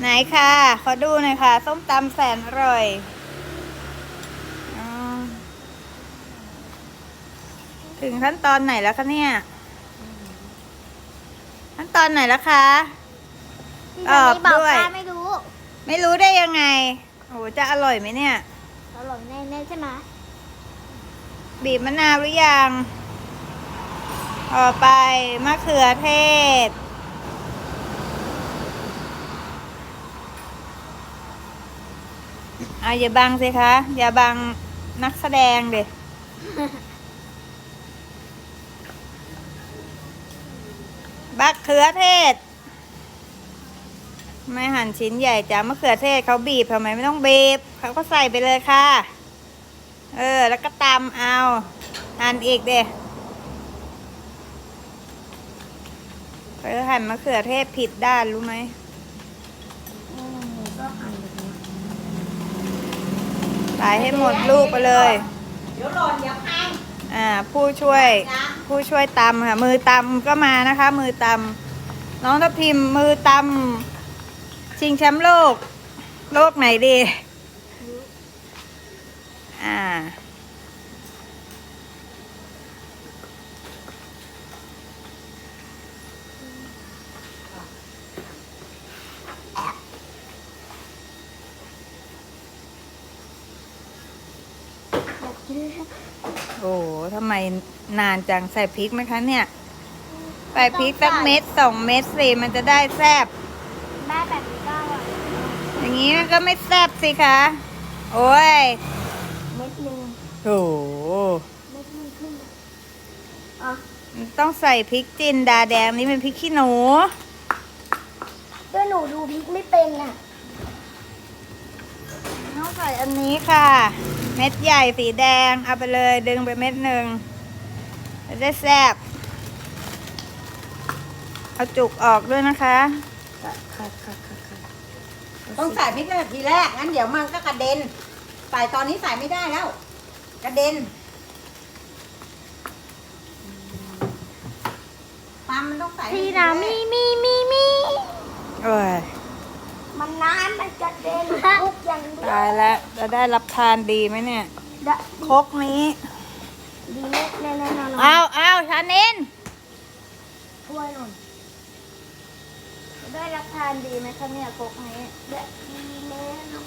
ไหนค่ะ ขอดูหน่อยค่ะ ส้มตำแสนอร่อยอ๋อถึงขั้นตอนไหนแล้วคะเนี่ย ขั้นตอนไหนแล้วคะพี่ออกบอกด้วยป้าไม่รู้ ไม่รู้ได้ยังไง โอ้จะอร่อยไหมเนี่ย อร่อยแน่ๆใช่ไหมบีบมะนาวหรือยัง ต่อไปมะเขือเทศ เอาอย่าบังสิคะอย่าบังนักแสดงเด็บักเขือเทศ ไม่หั่นชิ้นใหญ่จ้ามะเขือเทศเขาบีบทำไมไม่ต้องบีบเขาก็ใส่ไปเลยค่ะ เออ แล้วก็ตำเอาหั่นอีกเด้ไปหั่นมะเขือเทศผิดด้านรู้ไหมอืมก็หั่นแบบนี้ ใส่ให้หมดลูกไปเลย เดี๋ยวหล่นเดี๋ยวพังอ่าผู้ช่วยผู้ช่วยตำค่ะ มือตำก็มานะคะ มือตำน้องทัพพิมมือตำชิงแชมป์โลก โลกไหนดี อ่า อยากกิน โอ้โหทำไมนานจังใส่พริกไหมคะเนี่ย ใส่พริกสักเม็ดสองเม็ดสิมันจะได้แซบได้แบบนี้ก็อร่อยอย่างนี้มันก็ไม่แซบสิคะ โอ้ย เม็ดหนึ่งโอ้โหเม็ดหนึ่งขึ้นอะมันต้องใส่พริกจินดาแดงนี่เป็นพริกขี้หนูด้วยหนูดูพริกไม่เป็นอะต้องใส่อันนี้ค่ะ เม็ดใหญ่สีแดง เอาไปเลยดึงไปเม็ดหนึ่งจะได้แซบเอาจุกออกด้วยนะคะค่ะค่ะค่ะค่ะค่ะต้องใส่พริกตั้งแต่ทีแรกงั้นเดี๋ยวมันก็กระเด็น ใส่ตอนนี้ใส่ไม่ได้แล้ว กระเด็นตามมันต้องใส่ทีนะมีมีมีมีโอ้ย มันน้ำมันกระเด็นทุกอย่างเดียวตายแล้วจะได้รับทานดีไหมเนี่ยได้ครกนี้ ดีแน่แน่แน่นอนเอาเอาชานินถ้วยหล่นได้รับทานดีไหมคะเนี่ยโคกนี้ได้ดีแน่นอน